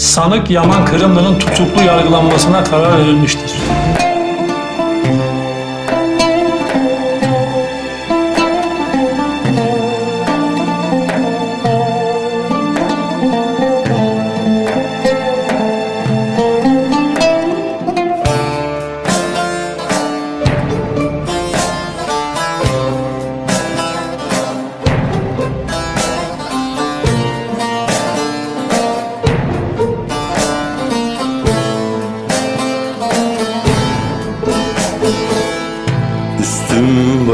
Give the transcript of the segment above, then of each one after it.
Sanık Yaman Kırımlı'nın tutuklu yargılanmasına karar verilmiştir.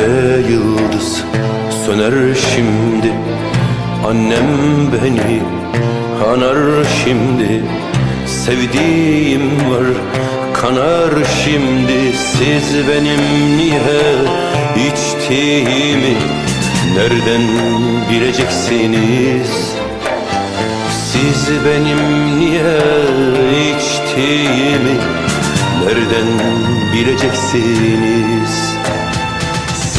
Gökte yıldız söner şimdi. Annem beni anar şimdi. Sevdiğim var kanar şimdi. Siz benim niye içtiğimi Nereden bileceksiniz? Siz benim niye içtiğimi Nereden bileceksiniz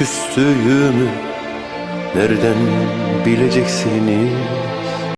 küstüğümü Nereden bileceksiniz